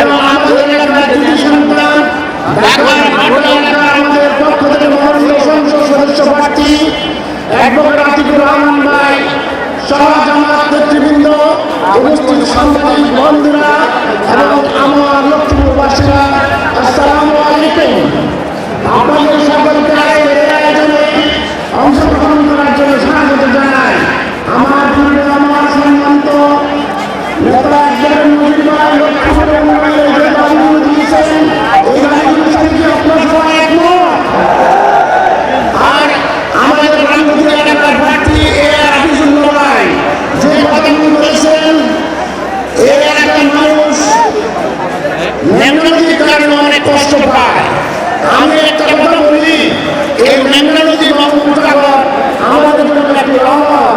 এবং আমাদের এলাকার কৃতি সন্তান ঢাকার আমাদের পক্ষ থেকে মহান সংসদ সদস্য প্রার্থী ন্যাংরাজির কারণে অনেক কষ্ট পায়। আমি একটা কথা বলি, এই ন্যাংরাজি মাহমুদ আমাদের জন্য একটি রহমান